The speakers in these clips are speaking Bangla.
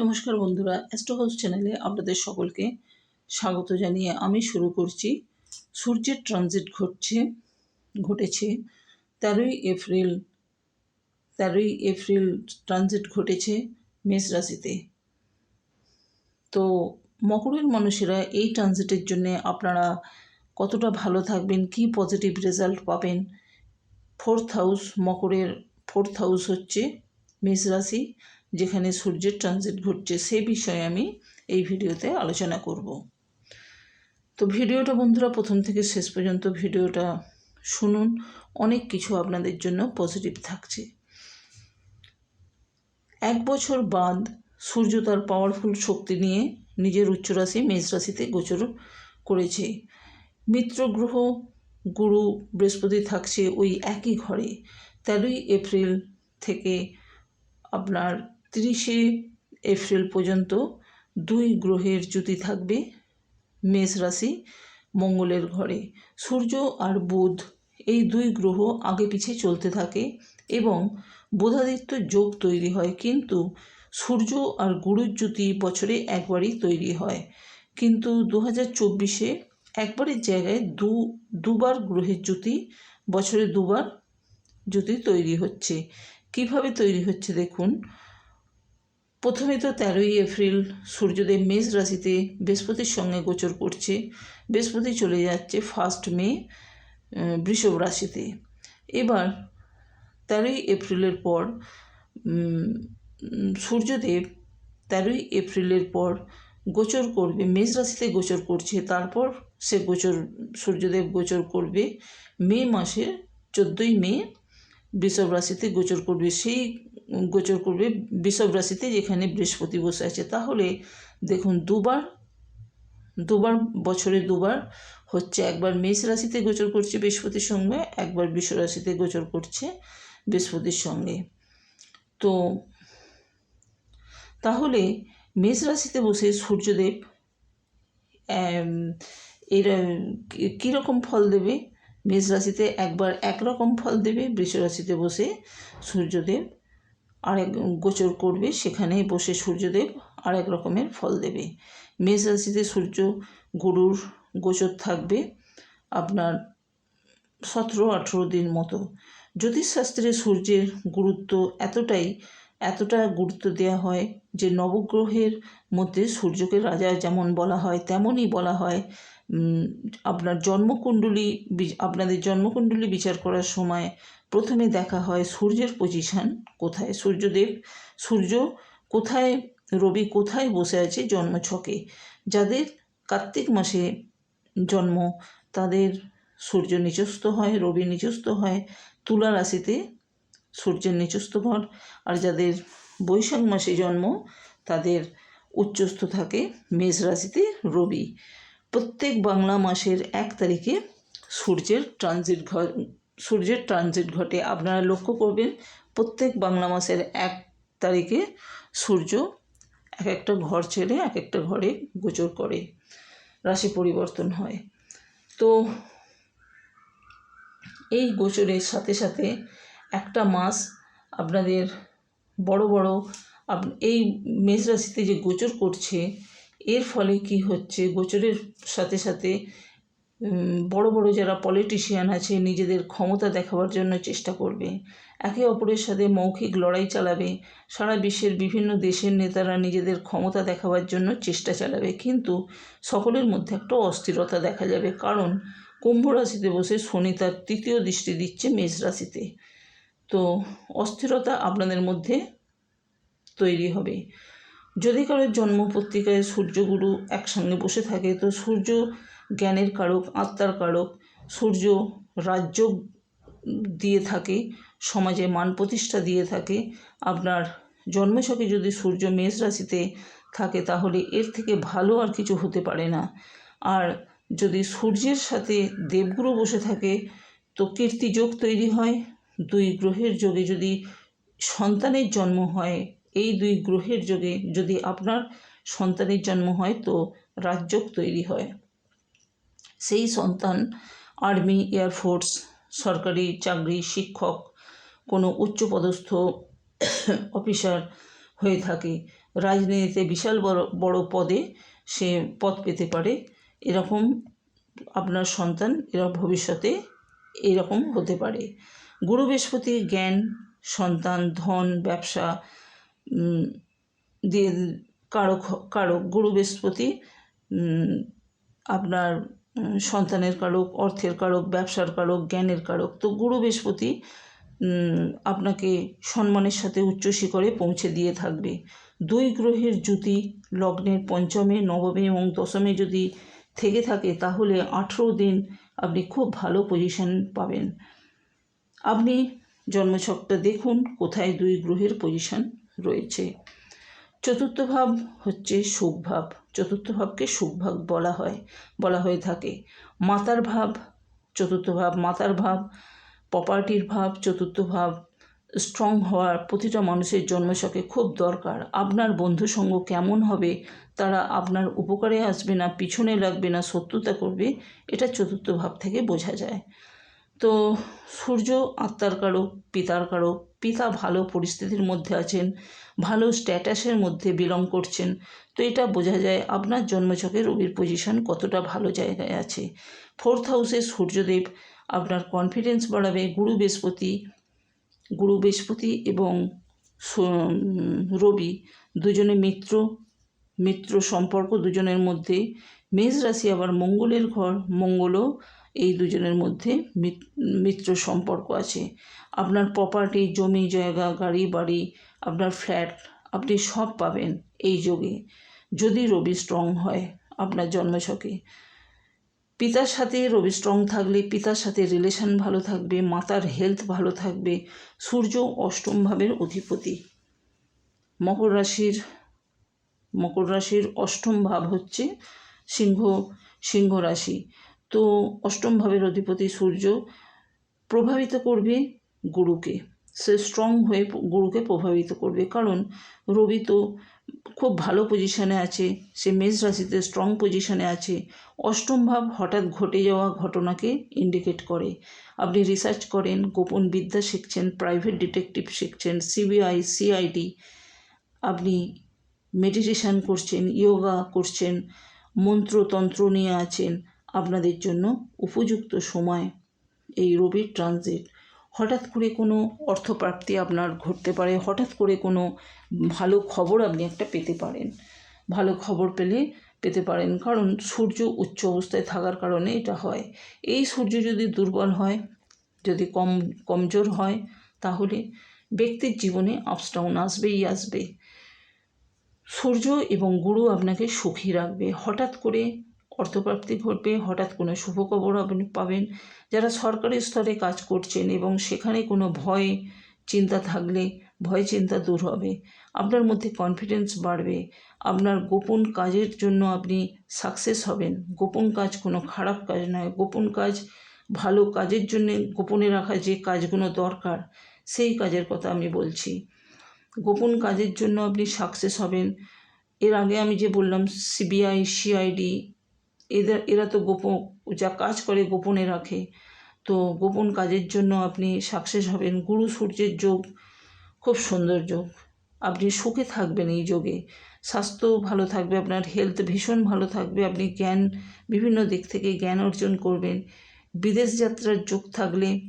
নমস্কার বন্ধুরা অ্যাস্ট্রো হাউস চ্যানেলে আপনাদের সকলকে স্বাগত জানিয়ে আমি শুরু করছি। সূর্যের ট্রানজিট ঘটছে, ঘটেছে, তেরোই এপ্রিল তেরোই এপ্রিল ট্রানজিট ঘটেছে মেষ রাশিতে। তো মকরের মানুষেরা এই ট্রানজিটের জন্য আপনারা কতটা ভালো থাকবেন, কি পজিটিভ রেজাল্ট পাবেন? ফোর্থ হাউস মকরের ফোর্থ হাউস হচ্ছে মেষ রাশি। যেখানে সূর্যের ট্রানজিট ঘটছে, সে বিষয়ে আমি এই ভিডিওতে আলোচনা করব। তো ভিডিওটা বন্ধুরা প্রথম থেকে শেষ পর্যন্ত ভিডিওটা শুনুন, অনেক কিছু আপনাদের জন্য পজিটিভ থাকছে। এক বছর বাদ সূর্য তার পাওয়ারফুল শক্তি নিয়ে নিজের উচ্চরাশি মেষ রাশিতে গোচর করেছে। মিত্র গ্রহ, গুরু, বৃহস্পতি থাকছে ওই একই ঘরে। তেরোই এপ্রিল থেকে আপনার তিরিশে এপ্রিল পর্যন্ত দুই গ্রহের জ্যোতি থাকবে, মেষ রাশি মঙ্গলের ঘরে। সূর্য আর বুধ এই দুই গ্রহ আগে পিছে চলতে থাকে এবং বোধাদিত্য যোগ তৈরি হয়, কিন্তু সূর্য আর গুরুর জ্যোতি বছরে একবারই তৈরি হয়। কিন্তু দু হাজার চব্বিশে একবারের জায়গায় দু, দুবার গ্রহের জ্যোতি বছরে দুবার জ্যোতি তৈরি হচ্ছে। কীভাবে তৈরি হচ্ছে দেখুন। প্রথমে তো তেরোই এপ্রিল সূর্যদেব মেষ রাশিতে বৃহস্পতির সঙ্গে গোচর করছে। বৃহস্পতি চলে যাচ্ছে ফার্স্ট মে বৃষভ রাশিতে। এবার তেরোই এপ্রিলের পর সূর্যদেব তেরোই এপ্রিলের পর গোচর করবে, মেষ রাশিতে গোচর করছে। তারপর সে গোচর, সূর্যদেব গোচর করবে মে মাসে চোদ্দোই মে, বৃষভ রাশিতে গোচর করবে। সেই গোচর করবে বৃষভ রাশিতে, যেখানে বৃহস্পতি বসে আছে। তাহলে দেখুন, দুবার দুবার, বছরে দুবার হচ্ছে একবার মেষ রাশিতে গোচর করছে বৃহস্পতির সঙ্গে, একবার বৃষ রাশিতে গোচর করছে বৃহস্পতির সঙ্গে। তো তাহলে মেষ রাশিতে বসে সূর্যদেব এর কীরকম ফল দেবে? মেষ রাশিতে একবার একরকম ফল দেবে, বৃষ রাশিতে বসে সূর্যদেব। আরেক গোচর করবে সেখানে বসে সূর্যদেব আরেক রকমের ফল দেবে। মেষ রাশিতে সূর্য গুরুর গোচর থাকবে আপনার সতেরো, আঠেরো দিন মতো। জ্যোতিষশাস্ত্রে সূর্যের গুরুত্ব এতটাই, এতটা গুরুত্ব দেওয়া হয় যে নবগ্রহের মধ্যে সূর্যকে রাজা যেমন বলা হয়, তেমনই বলা হয় আপনার জন্মকুণ্ডলী আপনাদের জন্মকুণ্ডলী বিচার করার সময় প্রথমে দেখা হয় সূর্যের পজিশান কোথায়? সূর্যদেব, সূর্য কোথায়, রবি কোথায় বসে আছে জন্মছকে? যাদের কার্তিক মাসে জন্ম, তাদের সূর্য নিচস্থ হয়, রবি নিচস্থ হয়, তুলা রাশিতে সূর্যের নিচস্থ ঘর। আর যাদের বৈশাখ মাসে জন্ম, তাদের উচ্চস্থ থাকে মেষ রাশিতে রবি। প্রত্যেক বাংলা মাসের এক তারিখে সূর্যের ট্রানজিট ঘর সূর্যের ট্রানজিট ঘটে। আপনারা লক্ষ্য করবেন, প্রত্যেক বাংলা মাসের এক তারিখে সূর্য এক একটা ঘর ছেড়ে এক একটা ঘরে গোচর করে, রাশি পরিবর্তন হয়। তো এই গোচরের সাথে সাথে একটা মাস আপনাদের বড় বড় এই মেষ রাশিতে যে গোচর করছে এর ফলে কি হচ্ছে? গোচরের সাথে সাথে বড় বড় যারা পলিটিশিয়ান আছে, নিজেদের ক্ষমতা দেখাবার জন্য চেষ্টা করবে। একে অপরের সাথে মৌখিক লড়াই চালাবে। সারা বিশ্বের বিভিন্ন দেশের নেতারা নিজেদের ক্ষমতা দেখাবার জন্য চেষ্টা চালাবে। কিন্তু সকলের মধ্যে একটা অস্থিরতা দেখা যাবে। কারণ কুম্ভ রাশিতে বসে শনি তার তৃতীয় দৃষ্টি দিচ্ছে মেষ রাশিতে। তো অস্থিরতা আপনাদের মধ্যে তৈরি হবে। যদি কারোর জন্ম পত্রিকায় সূর্যগুরু একসঙ্গে বসে থাকে, তো সূর্য জ্ঞানের কারক, আত্মার কারক, সূর্য রাজ্য দিয়ে থাকে, সমাজে মান প্রতিষ্ঠা দিয়ে থাকে। আপনার জন্মছকে যদি সূর্য মেষ রাশিতে থাকে, তাহলে এর থেকে ভালো আর কিছু হতে পারে না। আর যদি সূর্যের সাথে দেবগুরু বসে থাকে, তো কীর্তিযোগ তৈরি হয়। দুই গ্রহের যোগে যদি সন্তানের জন্ম হয় এই দুই গ্রহের যোগে যদি আপনার সন্তানের জন্ম হয় তো রাজযোগ তৈরি হয়। সেই সন্তান আর্মি এয়ারফোর্স সরকারি চাকরি, শিক্ষক, কোনো উচ্চপদস্থ অফিসার হয়ে থাকে। রাজনীতিতে বিশাল বড় বড় পদে সে পদ পেতে পারে। এরকম আপনার সন্তান এরা ভবিষ্যতে এরকম হতে পারে। গুরু বৃহস্পতি জ্ঞান, সন্তান, ধন, ব্যবসা দিয়ে কারক কারক গুরু বৃহস্পতি আপনার সন্তানের কারক অর্থের কারক ব্যবসার কারক জ্ঞানের কারক তো গুরু বৃহস্পতি আপনাকে সম্মানের সাথে উচ্চ শিখরে পৌঁছে দিয়ে থাকবে। দুই গ্রহের জ্যোতি লগ্নের পঞ্চমে, নবমে এবং দশমে যদি থেকে থাকে, তাহলে আঠেরো দিন আপনি খুব ভালো পজিশন পাবেন। আপনি জন্মছকটা দেখুন, কোথায় দুই গ্রহের পজিশন রয়েছে। চতুর্থ ভাব হচ্ছে সুখ ভাব। চতুর্থ ভাবকে সুখ ভাব বলা হয়, বলা হয়ে থাকে। মাতার ভাব, চতুর্থ ভাব মাতার ভাব। প্রপার্টির ভাব, চতুর্থ ভাব স্ট্রং হওয়ার প্রতিটা মানুষের জন্মছকে খুব দরকার। আপনার বন্ধু সঙ্গ কেমন হবে, তারা আপনার উপকারে আসবে না, পিছনে লাগবে না, শত্রুতা করবে, এটা চতুর্থ ভাব থেকে বোঝা যায়। তো সূর্য আত্মার কারক পিতার কারক পিতা ভালো পরিস্থিতির মধ্যে আছেন, ভালো স্ট্যাটাসের মধ্যে বিলং করছেন, তো এটা বোঝা যায় আপনার জন্মছকে রবির পজিশন কতটা ভালো জায়গায় আছে। ফোর্থ হাউসে সূর্যদেব আপনার কনফিডেন্স বাড়াবে, গুরু বৃহস্পতি গুরু বৃহস্পতি এবং রবি দুজনে মিত্র মিত্র সম্পর্ক দুজনের মধ্যে। মেষ রাশি আবার মঙ্গলের ঘর, মঙ্গলও এই দুজনের মধ্যে মিত্র সম্পর্ক আছে। আপনার প্রপার্টি জমি, জায়গা, গাড়ি, বাড়ি, আপনার ফ্ল্যাট আপনি সব পাবেন এই যোগে। যদি রবি স্ট্রং হয় আপনার জন্মছকে। পিতার সাথে রবি স্ট্রং থাকলে পিতার সাথে রিলেশন ভালো থাকবে, মাতার হেলথ ভালো থাকবে, সূর্য অষ্টম ভাবের অধিপতি। মকর রাশির মকর রাশির অষ্টম ভাব হচ্ছে সিংহ সিংহ রাশি। তো অষ্টম ভাবের অধিপতি সূর্য প্রভাবিত করবে গুরুকে। সে স্ট্রং হয়ে গুরুকে প্রভাবিত করবে। কারণ রবি তো খুব ভালো পজিশনে আছে, সে মেষ রাশিতে স্ট্রং পজিশনে আছে। অষ্টম ভাব হঠাৎ ঘটে যাওয়া ঘটনাকে ইন্ডিকেট করে। আপনি রিসার্চ করেন, গোপন বিদ্যা শিখছেন প্রাইভেট ডিটেকটিভ শিখছেন সিবিআই সিআইডি আপনি মেডিটেশান করছেন ইয়োগা করছেন, মন্ত্রতন্ত্র নিয়ে আছেন আপনাদের জন্য উপযুক্ত সময় এই রবির ট্রানজিট হঠাৎ করে কোনো অর্থপ্রাপ্তি আপনার ঘটতে পারে, হঠাৎ করে কোনো ভালো খবর আপনি একটা পেতে পারেন। ভালো খবর পেলে পেতে পারেন, কারণ সূর্য উচ্চ অবস্থায় থাকার কারণে এটা হয়। এই সূর্য যদি দুর্বল হয়, যদি কম, কমজোর হয়, তাহলে ব্যক্তির জীবনে আপস ডাউন আসবেই আসবে। সূর্য এবং গুরু আপনাকে সুখী রাখবে। হঠাৎ করে অর্থপ্রাপ্তি ঘটবে, হঠাৎ কোনো শুভ খবর আপনি পাবেন। যারা সরকারি স্তরে কাজ করছেন এবং সেখানে কোনো ভয়, চিন্তা থাকলে ভয় চিন্তা দূর হবে। আপনার মধ্যে কনফিডেন্স বাড়বে। আপনার গোপন কাজের জন্য আপনি সাকসেস হবেন। গোপন কাজ কোনো খারাপ কাজ নয়। গোপন কাজ ভালো কাজের জন্য গোপনে রাখা যে কাজগুলো দরকার, সেই কাজের কথা আমি বলছি। গোপন কাজের জন্য আপনি সাকসেস হবেন। এর আগে আমি যে বললাম সিবিআই সিআইডি এদের, এরা তো গোপন, যা কাজ করে গোপনে রাখে। তো গোপন কাজের জন্য আপনি সাকসেস হবেন। গুরু সূর্যের যোগ খুব সুন্দর যোগ। আপনি সুখে থাকবেন এই যোগে। স্বাস্থ্য ভালো থাকবে, আপনার হেলথ ভীষণ ভালো থাকবে, আপনি জ্ঞান, বিভিন্ন দিক থেকে জ্ঞান অর্জন করবেন। বিদেশ যাত্রার যোগ থাকলে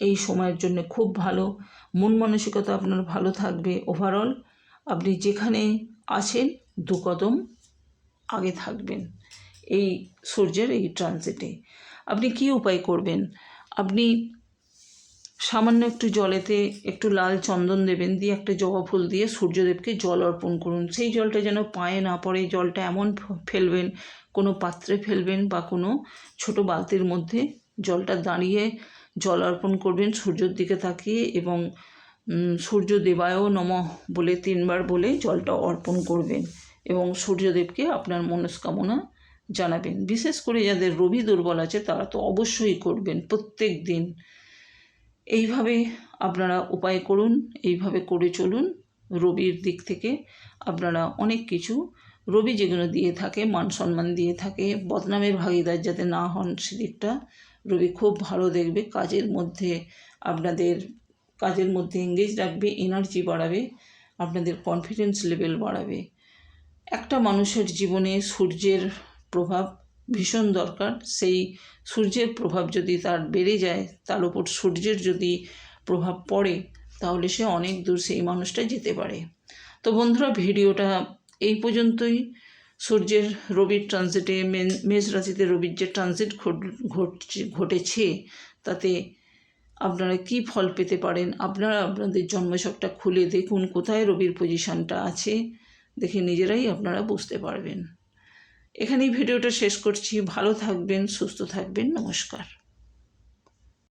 এই সময়ের জন্য খুব ভালো। মন মানসিকতা আপনার ভালো থাকবে। ওভারঅল আপনি যেখানে আছেন, দু কদম আগে থাকবেন। এই সূর্যের এই ট্রানজিটে আপনি কি উপায় করবেন? আপনি সামান্য একটু জলেতে একটু লাল চন্দন দেবেন, দিয়ে একটা জবা ফুল দিয়ে সূর্যদেবকে জল অর্পণ করুন। সেই জলটা যেন পায়ে না পড়ে জলটা এমন ফেলবেন, কোনো পাত্রে ফেলবেন বা কোনো ছোট বালতির মধ্যে জলটা দাঁড়িয়ে জল অর্পণ করবেন সূর্যের দিকে তাকিয়ে এবং সূর্য দেবায়ও নম বলে তিনবার বলে জলটা অর্পণ করবেন এবং সূর্যদেবকে আপনার মনস্কামনা জানাবেন। বিশেষ করে যাদের রবি দুর্বল আছে, তারা তো অবশ্যই করবেন প্রত্যেক দিন। এইভাবে আপনারা উপায় করুন, এইভাবে করে চলুন। রবির দিক থেকে আপনারা অনেক কিছু, রবি যেগুলো দিয়ে থাকে, মান সম্মান দিয়ে থাকে, বদনামের ভাগিদার যাতে না হন সেদিকটা রবি খুব ভালো দেখবে। কাজের মধ্যে আপনাদের, কাজের মধ্যে এঙ্গেজ রাখবে এনার্জি বাড়াবে, আপনাদের কনফিডেন্স লেভেল বাড়াবে। একটা মানুষের জীবনে সূর্যের প্রভাব ভীষণ দরকার। সেই সূর্যের প্রভাব যদি তার বেড়ে যায়, তার উপর সূর্যের যদি প্রভাব পড়ে, তাহলে সে অনেক দূর সেই মানুষটা যেতে পারে। তো বন্ধুরা, ভিডিওটা এই পর্যন্তই। সূর্যের রবির ট্রানজিটে মেষ রাশিতে রবির যে ট্রানজিট ঘটছে, ঘটেছে, তাতে আপনারা কি ফল পেতে পারেন? আপনারা আপনাদের জন্মছকটা খুলে দেখুন, কোথায় রবির পজিশনটা আছে, দেখে নিজেরাই আপনারা বুঝতে পারবেন। এখানেই ভিডিওটা শেষ করছি। ভালো থাকবেন সুস্থ থাকবেন। নমস্কার।